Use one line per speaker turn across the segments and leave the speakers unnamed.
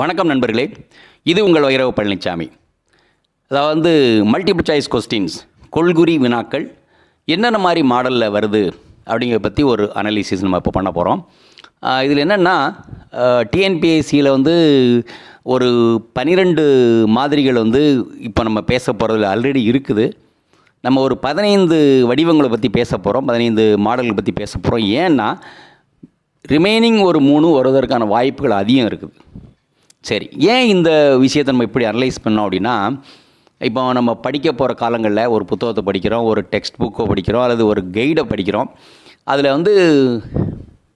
வணக்கம் நண்பர்களே. இது உங்கள் வைரவ பழனிசாமி அதாவது வந்து மல்டிபிள் சாய்ஸ் கொஸ்டின்ஸ் கொள்குறி வினாக்கள் என்னென்ன மாதிரி மாடலில் வருது அப்படிங்கிறத பற்றி ஒரு அனாலிசிஸ் நம்ம இப்போ பண்ண போகிறோம் இதில் என்னென்னா டிஎன்பிஎஸ்சியில் வந்து ஒரு பன்னிரெண்டு மாதிரிகள் வந்து இப்போ நம்ம பேச போகிறதுல ஆல்ரெடி இருக்குது. நம்ம ஒரு பதினைந்து வடிவங்களை பற்றி பேச போகிறோம் பதினைந்து மாடல்களை பற்றி பேச போகிறோம் ஏன்னா ரிமைனிங் ஒரு மூணு வருவதற்கான வாய்ப்புகள் அதிகம் இருக்குது. சரி ஏன் இந்த விஷயத்தை நம்ம இப்படி அனலைஸ் பண்ணோம் அப்படின்னா இப்போ நம்ம படிக்க போகிற காலங்களில் ஒரு புத்தகத்தை படிக்கிறோம் ஒரு டெக்ஸ்ட் புக்கோ படிக்கிறோம் அல்லது ஒரு கைடை படிக்கிறோம். அதில் வந்து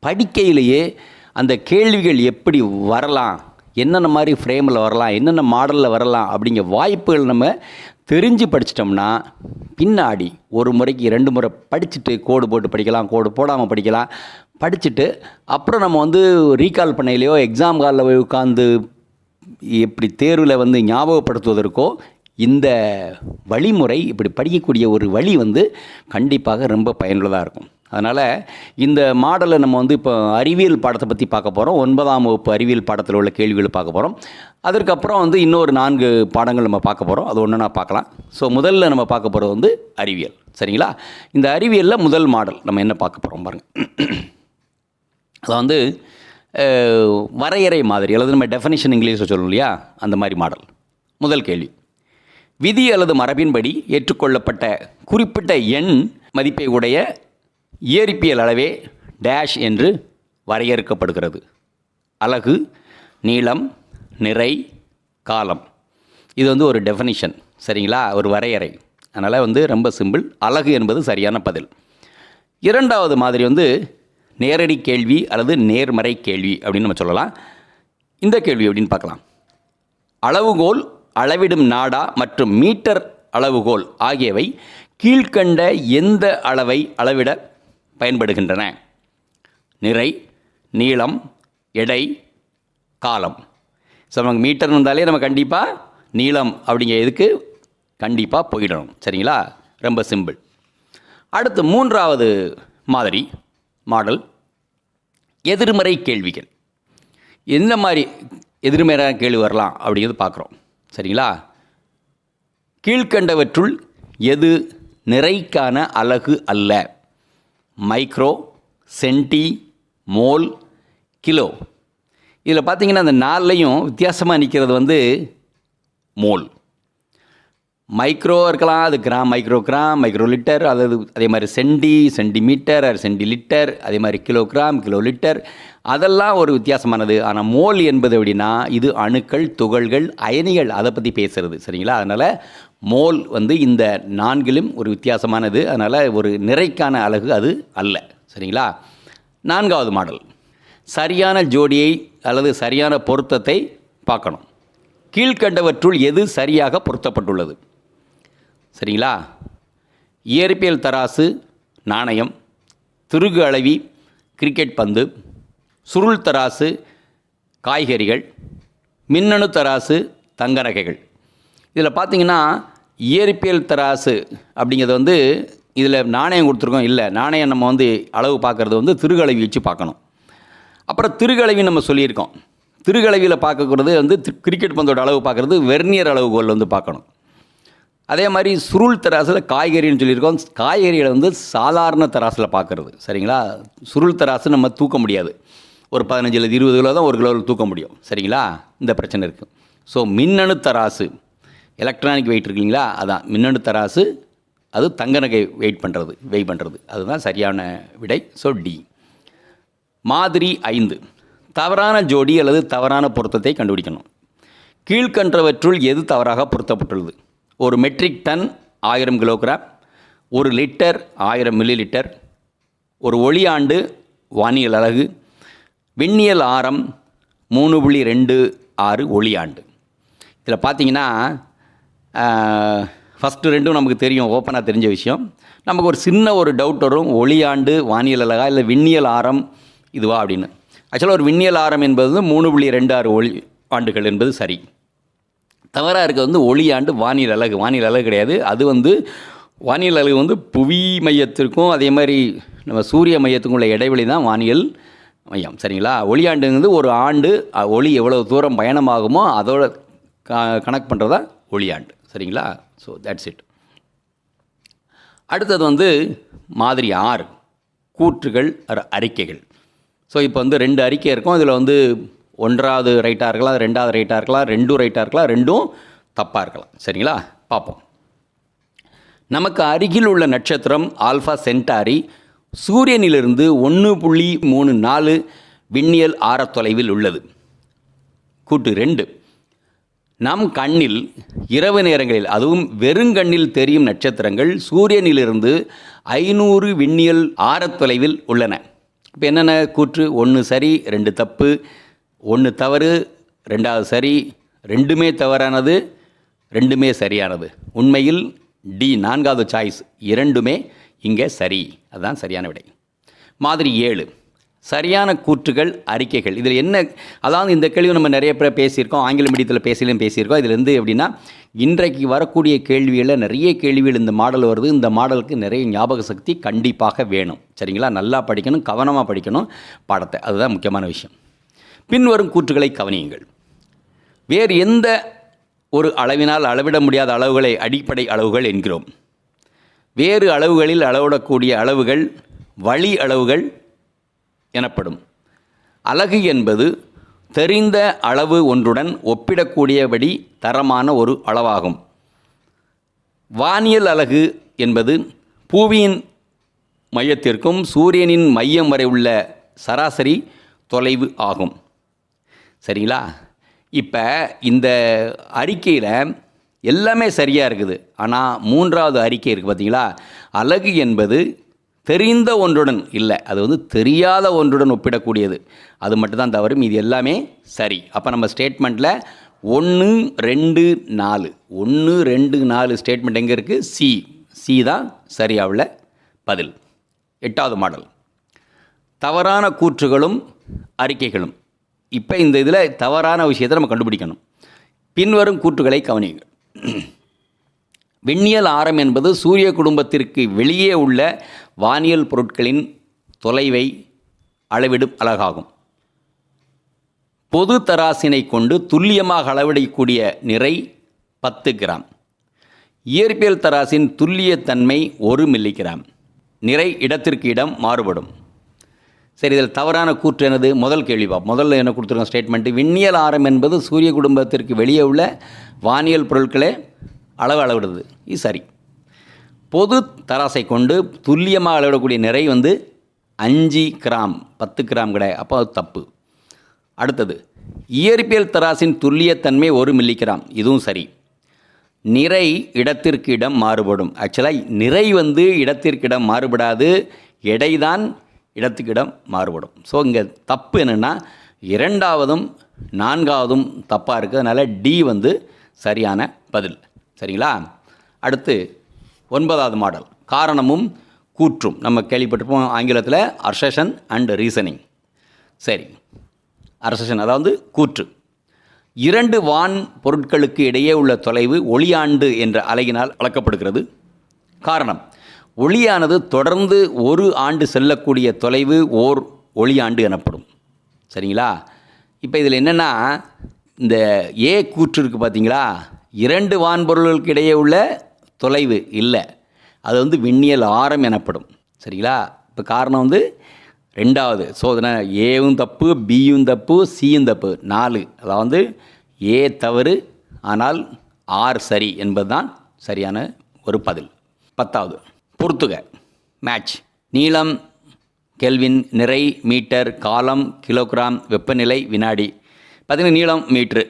படிக்கையிலேயே அந்த கேள்விகள் எப்படி வரலாம் என்னென்ன மாதிரி ஃப்ரேமில் வரலாம் என்னென்ன மாடலில் வரலாம் அப்படிங்கிற வாய்ப்புகள் நம்ம தெரிஞ்சு படிச்சிட்டோம்னா பின்னாடி ஒரு முறைக்கு ரெண்டு முறை படிச்சுட்டு கோடு போட்டு படிக்கலாம் கோடு போடாமல் படிக்கலாம். படிச்சுட்டு அப்புறம் நம்ம வந்து ரீகால் பண்ணையிலையோ எக்ஸாம் காலில் போய் உட்காந்து இப்படி தேர்வில் வந்து ஞாபகப்படுத்துவதற்கோ இந்த வழிமுறை இப்படி படிக்கக்கூடிய ஒரு வழி வந்து கண்டிப்பாக ரொம்ப பயனுள்ளதாக இருக்கும். அதனால் இந்த மாடலை நம்ம வந்து இப்போ அறிவியல் பாடத்தை பற்றி பார்க்க போகிறோம் ஒன்பதாம் வகுப்பு அறிவியல் பாடத்தில் உள்ள கேள்விகளை பார்க்க போகிறோம் அதற்கப்புறம் வந்து இன்னொரு நான்கு பாடங்கள் நம்ம பார்க்க போகிறோம் அது ஒன்றுனா பார்க்கலாம். ஸோ முதல்ல நம்ம பார்க்க போகிறது வந்து அறிவியல். சரிங்களா? இந்த அறிவியலில் முதல் மாடல் நம்ம என்ன பார்க்க போகிறோம் பாருங்கள் அதை வந்து வரையறை மாதிரி அல்லது நம்ம டெஃபனிஷன் இங்கிலீஷில் சொல்லணும் இல்லையா? அந்த மாதிரி மாடல். முதல் கேள்வி. விதி அல்லது மரபின்படி ஏற்றுக்கொள்ளப்பட்ட குறிப்பிட்ட எண் மதிப்பை உடைய இயற்பியல் அளவே டேஷ் என்று வரையறுக்கப்படுகிறது. அலகு நீளம் நிறை காலம். இது வந்து ஒரு டெஃபனிஷன் சரிங்களா? ஒரு வரையறை. அதனால் வந்து ரொம்ப சிம்பிள் அலகு என்பது சரியான பதில். இரண்டாவது மாதிரி வந்து நேரடி கேள்வி அல்லது நேர்மறை கேள்வி அப்படின்னு நம்ம சொல்லலாம். இந்த கேள்வி அப்படின்னு பார்க்கலாம். அளவுகோல் அளவிடும் நாடா மற்றும் மீட்டர் அளவுகோல் ஆகியவை கீழ்க்கண்ட எந்த அளவை அளவிட பயன்படுகின்றன? நிறை நீளம் எடை காலம். ஸோ நமக்கு மீட்டர் இருந்தாலே நம்ம கண்டிப்பாக நீளம் அப்படிங்கிற இதுக்கு கண்டிப்பாக போயிடணும். சரிங்களா? ரொம்ப சிம்பிள். அடுத்து மூன்றாவது மாதிரி மாடல். எதிர்மறை கேள்விகள். எந்த மாதிரி எதிர்மறையான கேள்வி வரலாம் அப்படிங்கிறது பார்க்குறோம். சரிங்களா? கீழ்க்கண்டவற்றுள் எது நிறைக்கான அலகு அல்ல? Micro centi mole kilo. இதில் பார்த்தீங்கன்னா அந்த நாலுலையும் வித்தியாசமாக நிற்கிறது வந்து மோல். மைக்ரோ இருக்கலாம் அது gram micro gram micro litre அதாவது அதே மாதிரி சென்டி சென்டிமீட்டர் அது சென்டி லிட்டர் அதே மாதிரி கிலோகிராம் கிலோ லிட்டர் அதெல்லாம் ஒரு வித்தியாசமானது. ஆனால் மோல் என்பது எப்படின்னா இது அணுக்கள் துகள்கள் அயனிகள் அதை பற்றி பேசுகிறது சரிங்களா? அதனால் மோல் வந்து இந்த நான்கிலும் ஒரு வித்தியாசமானது. அதனால் ஒரு நிறைக்கான அலகு அது அல்ல சரிங்களா? நான்காவது மாடல். சரியான ஜோடியை அல்லது சரியான பொருத்தத்தை பார்க்கணும். கீழ்க்கண்டவற்றுள் எது சரியாக பொருத்தப்பட்டுள்ளது? சரிங்களா? இயற்பியல் தராசு நாணயம் திருகு அளவி கிரிக்கெட் பந்து சுருள் தராசு காய்கறிகள் மின்னணு தராசு தங்க நகைகள் இதில் பார்த்தீங்கன்னா இயற்பியல் தராசு அப்படிங்கிறது வந்து இதில் நாணயம் கொடுத்துருக்கோம். இல்லை நாணயம் நம்ம வந்து அளவு பார்க்குறது வந்து திருகளவி வச்சு பார்க்கணும் அப்புறம் திருகளவி நம்ம சொல்லியிருக்கோம். திருகளவியில் பார்க்கறது வந்து தி- கிரிக்கெட் பந்தோட அளவு பார்க்குறது வெர்னியர் அளவுகோல் வந்து பார்க்கணும் அதே மாதிரி சுருள் தராசில் காய்கறின்னு சொல்லியிருக்கோம். காய்கறிகளை வந்து சாதாரண தராசில் பார்க்குறது. சரிங்களா? சுருள் தராசு நம்ம தூக்க முடியாது. ஒரு பதினஞ்சுல இருபது கிலோ தான் ஒரு கிலோவில் தூக்க முடியும். சரிங்களா? இந்த பிரச்சனை இருக்குது ஸோ மின்னணு தராசு. எலக்ட்ரானிக் வெயிட் இருக்கு அதான். மின்னணு தராசு அது தங்க நகை வெயிட் பண்ணுறது வெயிட் பண்ணுறது அதுதான் சரியான விடை. ஸோ டி மாதிரி ஐந்து. தவறான ஜோடி அல்லது தவறான பொருத்தத்தை கண்டுபிடிக்கணும். கீழ்கன்றவற்றுள் எது தவறாக பொருத்தப்பட்டுள்ளது? ஒரு மெட்ரிக் டன் ஆயிரம் கிலோகிராம் ஒரு லிட்டர் ஆயிரம் மில்லி லிட்டர் ஒரு ஒளியாண்டு வானியல் அலகு விண்ணியல் ஆரம் மூணு புள்ளி ரெண்டு ஆறு ஒளியாண்டு. இதில் பார்த்தீங்கன்னா ஃபஸ்ட்டு ரெண்டும் நமக்கு தெரியும் ஓப்பனாக தெரிஞ்ச விஷயம். நமக்கு ஒரு சின்ன ஒரு டவுட் வரும் ஒளியாண்டு வானியல் அலகா இல்லை விண்ணியல் ஆரம் இதுவா அப்படின்னு. ஆக்சுவலாக ஒரு விண்ணியல் ஆரம் என்பது மூணு புள்ளி ரெண்டு ஆறு ஒளி ஆண்டுகள் என்பது சரி. தவறாக இருக்க வந்து ஒளியாண்டு வானியல் அலகு வானியல் அலகு கிடையாது. அது வந்து வானியல் அலகு வந்து புவி மையத்திற்கும் அதே மாதிரி நம்ம சூரிய மையத்துக்கும் உள்ள இடைவெளி தான் வானியல் மையம். சரிங்களா? ஒளியாண்டுங்கிறது ஒரு ஆண்டு ஒளி எவ்வளோ தூரம் பயணமாகுமோ அதோட க கணக்கு பண்ணுறதா ஒளியாண்டு. சரிங்களா? ஸோ தட்ஸ் இட் அடுத்தது வந்து மாதிரி ஆறு. கூற்றுகள் அறிக்கைகள். ஸோ இப்போ வந்து ரெண்டு அறிக்கை இருக்கும். இதில் வந்து ஒன்றாவது ரைட்டாக இருக்கலாம் ரெண்டாவது ரைட்டாக இருக்கலாம் ரெண்டும் ரைட்டாக இருக்கலாம் ரெண்டும் தப்பாக இருக்கலாம். சரிங்களா? பார்ப்போம். நமக்கு அருகில் உள்ள நட்சத்திரம் ஆல்ஃபா சென்டாரி சூரியனிலிருந்து ஒன்று புள்ளி மூணு நாலு விண்ணியல் ஆரத்தொலைவில் உள்ளது. கூட்டு ரெண்டு நம் கண்ணில் இரவு நேரங்களில் அதுவும் வெறுங்கண்ணில் தெரியும் நட்சத்திரங்கள் சூரியனிலிருந்து ஐநூறு விண்ணியல் ஆரத்தொலைவில் உள்ளன. இப்போ என்னென்ன கூற்று? ஒன்று சரி ரெண்டு தப்பு. ஒன்று தவறு ரெண்டாவது சரி ரெண்டுமே தவறானது ரெண்டுமே சரியானது. உண்மையில் டி நான்காவது சாய்ஸ் இரண்டுமே இங்கே சரி. அதுதான் சரியான விடை. மாதிரி ஏழு. சரியான கூற்றுகள் அறிக்கைகள். இதில் என்ன அதாவது இந்த கேள்வி நம்ம நிறைய பேர் பேசியிருக்கோம் ஆங்கில மீடியத்தில் பேசிலையும் பேசியிருக்கோம். இதில் இருந்து எப்படின்னா இன்றைக்கு வரக்கூடிய கேள்வியில் நிறைய கேள்விகள் இந்த மாடல் வருது. இந்த மாடலுக்கு நிறைய ஞாபக சக்தி கண்டிப்பாக வேணும். சரிங்களா? நல்லா படிக்கணும் கவனமாக படிக்கணும் பாடத்தை. அதுதான் முக்கியமான விஷயம். பின்வரும் கூற்றுகளை கவனியுங்கள். வேறு எந்த ஒரு அளவினால் அளவிட முடியாத அளவுகளை அடிப்படை அளவுகள் என்கிறோம். வேறு அளவுகளில் அளவிடக்கூடிய அளவுகள் வழி அளவுகள் எனப்படும். அலகு என்பது தெரிந்த அளவு ஒன்றுடன் ஒப்பிடக்கூடியபடி தரமான ஒரு அளவாகும். வானியல் அலகு என்பது பூவியின் மையத்திற்கும் சூரியனின் மையம் வரை உள்ள சராசரி தொலைவு ஆகும். சரிங்களா? இப்போ இந்த அறிக்கையில் எல்லாமே சரியாக இருக்குது. ஆனால் மூன்றாவது அறிக்கை இருக்குது பார்த்தீங்களா அலகு என்பது தெரிந்த ஒன்றுடன் இல்லை. அது வந்து தெரியாத ஒன்றுடன் ஒப்பிடக்கூடியது. அது மட்டும்தான் தவறும் இது எல்லாமே சரி. அப்போ நம்ம ஸ்டேட்மெண்ட்டில் ஒன்று ரெண்டு நாலு. ஒன்று ரெண்டு நாலு ஸ்டேட்மெண்ட் எங்கே இருக்குது சி சி தான் சரியாவில் பதில். எட்டாவது மாடல். தவறான கூற்றுகளும் அறிக்கைகளும். இப்போ இந்த இதில் தவறான விஷயத்தை நம்ம கண்டுபிடிக்கணும். பின்வரும் கூற்றுகளை கவனியுங்கள். விண்ணியல் ஆரம் என்பது சூரிய குடும்பத்திற்கு வெளியே உள்ள வானியல் பொருட்களின் தொலைவை அளவிடும் அழகாகும் பொது தராசினை கொண்டு துல்லியமாக அளவிடக்கூடிய நிறை பத்து கிராம். இயற்பியல் தராசின் துல்லியத்தன்மை ஒரு மில்லிகிராம். நிறை இடத்திற்கு இடம் மாறுபடும். சரி இதில் தவறான கூற்று எனது முதல் கேள்வி பா முதல்ல என்ன கொடுத்துருக்கோம் ஸ்டேட்மெண்ட்டு விண்ணியல் ஆரம் என்பது சூரிய குடும்பத்திற்கு வெளியே உள்ள வானியல் பொருட்களே அளவு அளவிடுது. இது சரி. பொது தராசை கொண்டு துல்லியமாக அளவிடக்கூடிய நிறை வந்து அஞ்சு கிராம் பத்து கிராம் கிடையாது அப்போ அது தப்பு. அடுத்தது இயற்பியல் தராசின் துல்லியத்தன்மை ஒரு மில்லிகிராம். இதுவும் சரி. நிறை இடத்திற்கு இடம் மாறுபடும். ஆக்சுவலாக நிறை வந்து இடத்திற்கு இடம் மாறுபடாது. எடைதான் இடத்துக்கு இடம் மாறுபடும். ஸோ இங்கே தப்பு என்னென்னா இரண்டாவதும் நான்காவதும் தப்பாக இருக்குது அதனால் டி வந்து சரியான பதில். சரிங்களா? அடுத்து ஒன்பதாவது மாடல் காரணமும் கூற்றும். நம்ம கேள்விப்பட்டிருப்போம் ஆங்கிலத்தில் அர்சஷன் அண்ட் ரீசனிங் சரி. அர்சஷன் அதாவது கூற்று. இரண்டு வான் பொருட்களுக்கு இடையே உள்ள தொலைவு ஒளியாண்டு என்ற அலையினால் அளக்கப்படுகிறது காரணம். ஒளியானது தொடர்ந்து ஒரு ஆண்டு செல்லக்கூடிய தொலைவு ஓர் ஒளியாண்டு எனப்படும். சரிங்களா? இப்போ இதில் என்னென்னா இந்த ஏ கூற்று இருக்குது பார்த்தீங்களா இரண்டு வான்பொருள்களுக்கு இடையே உள்ள தொலைவு இல்லை. அது வந்து விண்ணியல் ஆரம் எனப்படும். சரிங்களா? இப்போ காரணம் வந்து ரெண்டாவது சோதனை ஏவும் தப்பு பியும் தப்பு சியும் தப்பு. நாலு. அதாவது ஏ தவறு ஆனால் ஆர் சரி என்பதுதான் சரியான ஒரு பதில். பத்தாவது. பொறுத்துக. மேட்ச் நீளம் கெல்வின் நிறை மீட்டர் காலம் கிலோகிராம் வெப்பநிலை வினாடி. பார்த்திங்கன்னா நீளம் மீட்ரு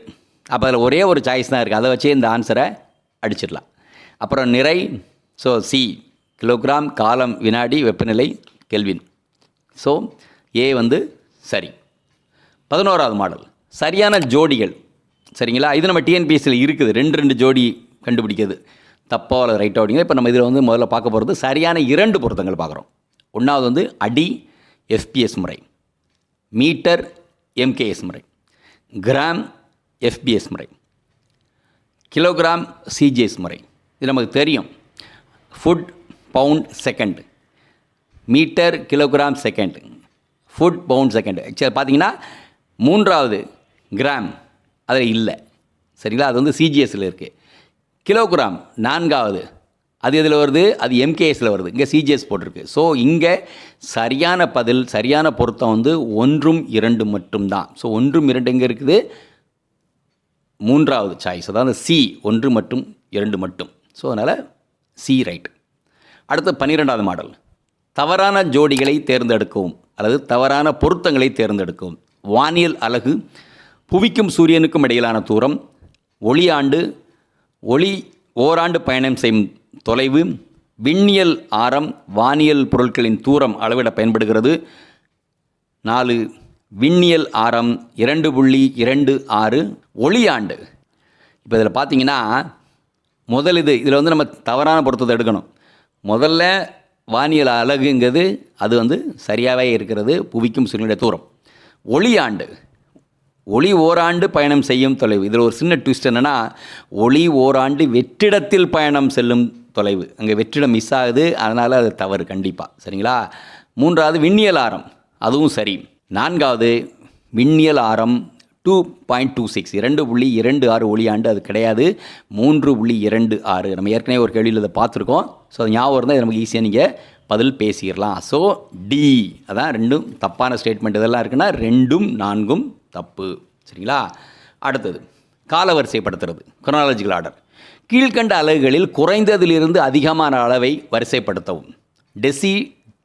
அப்போ அதில் ஒரே ஒரு சாய்ஸ் தான் இருக்குது அதை வச்சு இந்த ஆன்சரை அடிச்சிடலாம். அப்புறம் நிறை ஸோ சி கிலோகிராம் காலம் வினாடி வெப்பநிலை கெல்வின் ஸோ ஏ வந்து சரி. பதினோராவது மாடல் சரியான ஜோடிகள். சரிங்களா? இது நம்ம டிஎன்பிஎஸ்சியில் இருக்குது. ரெண்டு ரெண்டு ஜோடி கண்டுபிடிக்கிறது. தப்போ அல்லது ரைட்டோ அப்படிங்க இப்போ நம்ம இதில் வந்து முதல்ல பார்க்க போகிறது சரியான இரண்டு பொருத்தங்கள் பார்க்குறோம். ஒன்றாவது வந்து அடி எஃபிஎஸ் முறை. மீட்டர் எம்கேஎஸ் முறை. கிராம் எஃபிஎஸ் முறை. கிலோகிராம் சிஜிஎஸ் முறை. இது நமக்கு தெரியும். Foot pound second metre kilogram second foot pound second சரி பார்த்தீங்கன்னா மூன்றாவது கிராம் அதில் இல்லை. சரிங்களா? அது வந்து சிஜிஎஸ்சில் இருக்குது கிலோகிராம் நான்காவது. அது எதில் வருது? அது எம்கேஎஸில் வருது. இங்கே சிஜிஎஸ் போட்டிருக்கு. ஸோ இங்கே சரியான பதில் சரியான பொருத்தம் வந்து ஒன்றும் இரண்டு மட்டும்தான். ஸோ ஒன்றும் இரண்டு எங்கே இருக்குது? மூன்றாவது சாய்ஸ் அதாவது சி ஒன்று மற்றும் இரண்டு மட்டும். ஸோ அதனால் சி ரைட் அடுத்து பன்னிரெண்டாவது மாடல். தவறான ஜோடிகளை தேர்ந்தெடுக்கவும் அல்லது தவறான பொருத்தங்களை தேர்ந்தெடுக்கவும். வானியல் அலகு புவிக்கும் சூரியனுக்கும் இடையிலான தூரம் ஒளியாண்டு ஒளி ஓராண்டு பயணம் செய்யும் தொலைவு விண்ணியல் ஆரம் வானியல் பொருட்களின் தூரம் அளவிட பயன்படுகிறது. நாலு விண்ணியல் ஆரம் இரண்டு புள்ளி இரண்டு ஆறு ஒளியாண்டு. இப்போ இதில் பார்த்தீங்கன்னா முதல் இது இதில் வந்து நம்ம தவறான பொருத்தத்தை எடுக்கணும். முதல்ல வானியல் அலகுங்கிறது அது வந்து சரியாகவே இருக்கிறது புவிக்கும் சூரியனுடைய தூரம். ஒளியாண்டு. ஒளி ஓராண்டு பயணம் செய்யும் தொலைவு. இதில் ஒரு சின்ன ட்விஸ்ட் என்னென்னா ஒளி ஓராண்டு வெற்றிடத்தில் பயணம் செல்லும் தொலைவு. அங்கே வெற்றிடம் மிஸ் ஆகுது அதனால் அது தவறு கண்டிப்பாக சரிங்களா? மூன்றாவது விண்ணியல் ஆரம் அதுவும் சரி. நான்காவது விண்ணியல் ஆரம் டூ பாயிண்ட் டூ சிக்ஸ் இரண்டு புள்ளி இரண்டு ஆறு ஒளியாண்டு அது கிடையாது. மூன்று புள்ளி இரண்டு ஆறு. நம்ம ஏற்கனவே ஒரு கேள்வியில் அதை பார்த்துருக்கோம். ஸோ அது ஞாபகம் இருந்தால் இது நமக்கு ஈஸியாக நீங்கள் பதில் பேசிடலாம். ஸோ டி அதான் ரெண்டும் தப்பான ஸ்டேட்மெண்ட் இதெல்லாம் இருக்குன்னா ரெண்டும் நான்கும் தப்பு. சரிங்களா? அடுத்தது காலவரிசைப்படுத்துறது. குரோனாலஜிக்கல் ஆர்டர் கீழ்கண்ட அலகுகளில் குறைந்ததிலிருந்து அதிகமான அளவை வரிசைப்படுத்தவும். டெசி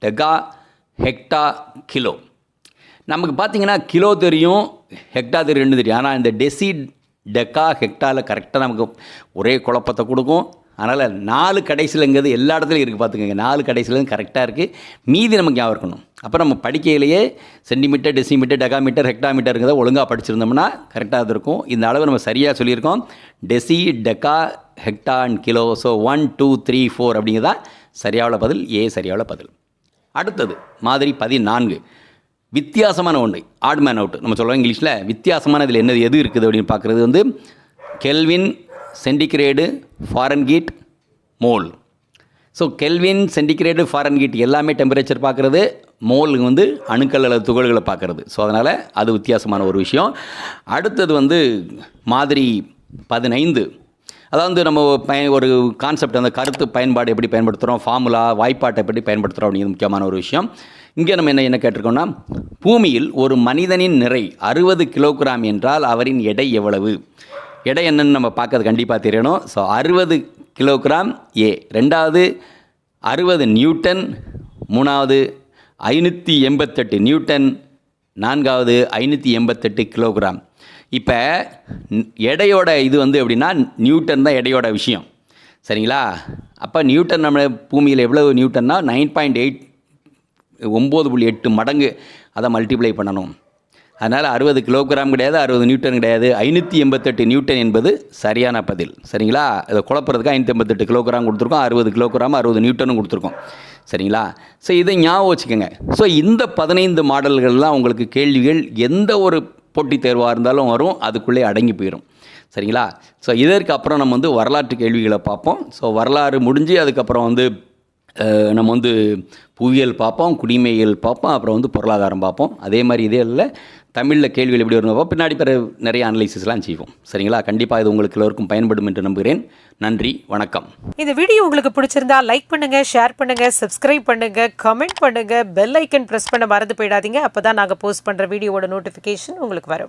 டெகா ஹெக்டா கிலோ நமக்கு பார்த்தீங்கன்னா கிலோ தெரியும் ஹெக்டா தெரியும் ரெண்டு தெரியும் ஆனால் இந்த டெசி டெக்கா ஹெக்டாவில் கரெக்டாக நமக்கு ஒரே குழப்பத்தை கொடுக்கும். அதனால் நாலு கடைசியிலங்கிறது எல்லா இடத்துலையும் இருக்குது பார்த்துக்கோங்க. நாலு கடைசியிலும் கரெக்டாக இருக்குது மீதி நமக்கு ஞாபகம் இருக்கணும். அப்போ நம்ம படிக்கையிலேயே சென்டிமீட்டர் டெசிமீட்டர் டெகாமீட்டர் ஹெக்டாமீட்டருங்கிறத ஒழுங்காக படிச்சிருந்தோம்னா கரெக்டாக இருக்கும். இந்த அளவு நம்ம சரியாக சொல்லியிருக்கோம். Deci deca hecta and kilo. So one two three four அப்படிங்கிறதா சரியாவில் பதில் ஏ சரியாவில் பதில். அடுத்தது மாதிரி பதினான்கு. வித்தியாசமான ஒன்று. ஆட் மேன் அவுட் நம்ம சொல்கிறோம் இங்கிலீஷில் வித்தியாசமான இதில் என்னது எது இருக்குது அப்படின்னு பார்க்குறது வந்து Kelvin centigrade Fahrenheit mole so Kelvin centigrade Fahrenheit எல்லாமே டெம்பரேச்சர் பார்க்குறது மோல் வந்து அணுக்கள் அல்லது துகள்களை பார்க்குறது. ஸோ அதனால் அது வித்தியாசமான ஒரு விஷயம். அடுத்தது வந்து மாதிரி பதினைந்து. அதாவது நம்ம பய ஒரு கான்செப்ட் அந்த கருத்து பயன்பாடு எப்படி பயன்படுத்துகிறோம் ஃபார்முலா வாய்ப்பாட்டை எப்படி பயன்படுத்துகிறோம் அப்படிங்கிறது முக்கியமான ஒரு விஷயம். இங்கே நம்ம என்ன என்ன கேட்டிருக்கோம்னா பூமியில் ஒரு மனிதனின் நிறை அறுபது கிலோகிராம் என்றால் அவரின் எடை எவ்வளவு? எடை என்னன்னு நம்ம பார்க்கறது கண்டிப்பாக தெரியணும். ஸோ அறுபது கிலோகிராம் ஏ ரெண்டாவது அறுபது நியூட்டன். மூணாவது ஐநூற்றி எண்பத்தெட்டு நியூட்டன். நான்காவது ஐநூற்றி எண்பத்தெட்டு கிலோகிராம். இப்போ எடையோட இது வந்து எப்படின்னா நியூட்டன் தான் எடையோட விஷயம். சரிங்களா? அப்போ நியூட்டன் நம்ம பூமியில் எவ்வளவு நியூட்டன்னா நைன் பாயிண்ட் எயிட் ஒம்பது புள்ளி எட்டு மடங்கு அதை மல்டிப்ளை பண்ணணும். அதனால் அறுபது கிலோகிராம் கிடையாது அறுபது நியூட்டன் கிடையாது. ஐநூற்றி எண்பத்தெட்டு நியூட்டன் என்பது சரியான பதில். சரிங்களா? இதை குழப்பறதுக்கு ஐநூற்றி எண்பத்தெட்டு கிலோகிராம் கொடுத்துருக்கோம் அறுபது கிலோகிராம் அறுபது நியூட்டனும் கொடுத்துருக்கோம். சரிங்களா? ஸோ இதை ஞாபகம் வச்சுக்கோங்க. ஸோ இந்த பதினைந்து மாடல்கள்லாம் உங்களுக்கு கேள்விகள் எந்த ஒரு போட்டித் தேர்வாக இருந்தாலும் வரும் அதுக்குள்ளே அடங்கி போயிடும் சரிங்களா? ஸோ இதற்கு அப்புறம் நம்ம வந்து வரலாற்று கேள்விகளை பார்ப்போம். ஸோ வரலாறு முடிஞ்சு அதுக்கப்புறம் வந்து நம்ம வந்து புவியியல் பார்ப்போம் குடிமையியல் பார்ப்போம் அப்புறம் வந்து பொருளாதாரம் பார்ப்போம். அதே மாதிரி இதே இல்லை தமிழில் கேள்விகள் எப்படி வரும் பார்ப்போம். பின்னாடி பிற நிறைய அனலைசிஸ்லாம் செய்வோம். சரிங்களா? கண்டிப்பாக இது உங்களுக்கு எல்லோருக்கும் பயன்படும் என்று நம்புகிறேன். நன்றி வணக்கம்.
இந்த வீடியோ உங்களுக்கு பிடிச்சிருந்தா லைக் பண்ணுங்க ஷேர் பண்ணுங்க சப்ஸ்கிரைப் பண்ணுங்க கமெண்ட் பண்ணுங்க பெல் ஐக்கன் ப்ரெஸ் பண்ண மறந்து போயிடாதீங்க. அப்பதான் நாங்கள் போஸ்ட் பண்ணுற வீடியோவோட நோட்டிஃபிகேஷன் உங்களுக்கு வரும்.